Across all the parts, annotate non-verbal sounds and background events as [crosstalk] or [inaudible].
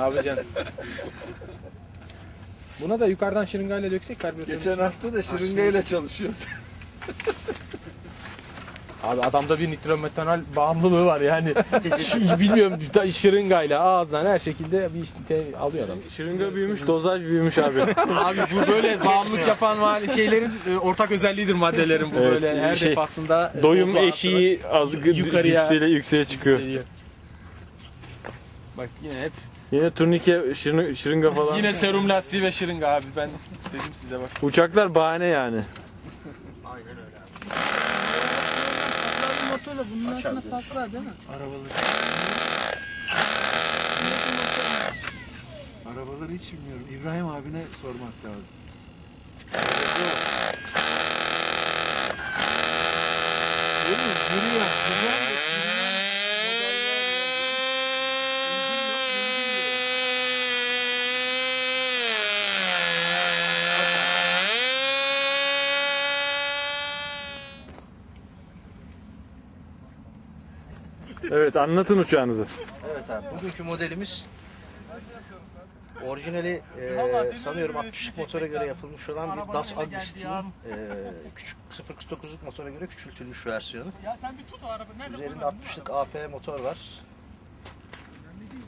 Abi can. Buna da yukarıdan şırıngayla döksek karbüratör. Geçen hafta da şırıngayla çalışıyordu. Abi adamda bir nitrometanol bağımlılığı var yani. [laughs] Hiç bilmiyorum ta- şırıngayla ağızdan her şekilde bir işte alıyor adam. Şırınga büyümüş, dozaj büyümüş abi. [laughs] Abi bu böyle bağımlılık yapan var- şeylerin e, ortak özelliğidir maddelerin bu Evet, böyle her şey, defasında e, Doyum dozu eşiği az Yukarıya- yukarıya yükseğe, yükseğe çıkıyor. yükseliyor. Bak yine hep Yine turnike, şırınga, şırınga falan. yine serum lastiği ve şırınga abi ben dedim size bak. Uçaklar bahane yani. motorla bunun altında fark var değil mi? Arabaları hiç bilmiyorum. İbrahim abine sormak lazım. Mi? Yürüyor. Evet anlatın uçağınızı. Evet abi bugünkü modelimiz orijinali e, sanıyorum 60'lık motora göre yapılmış olan bir Das Agustin e, küçük 049'luk motora göre küçültülmüş versiyonu. Üzerinde 60'lık AP motor var.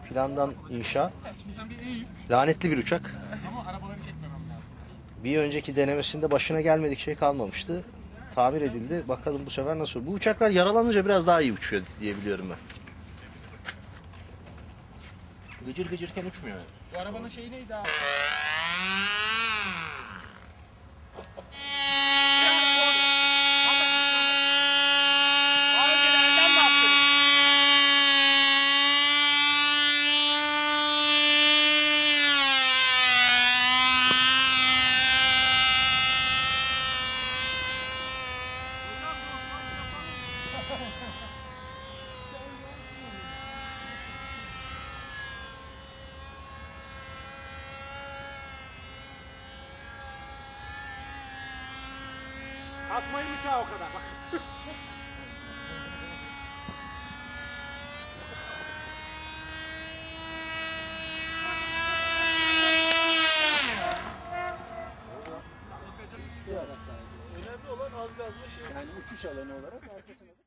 Plandan inşa. Lanetli bir uçak. Bir önceki denemesinde başına gelmedik şey kalmamıştı. Tamir edildi. Bakalım bu sefer nasıl? Bu uçaklar yaralanınca biraz daha iyi uçuyor diye biliyorum ben. Gıcır gıcırken uçmuyor. Bu arabanın şeyi neydi abi? [laughs] Asmayın uçağı o kadar bak. Önemli olan az gazlı şey. Yani uçuş alanı olarak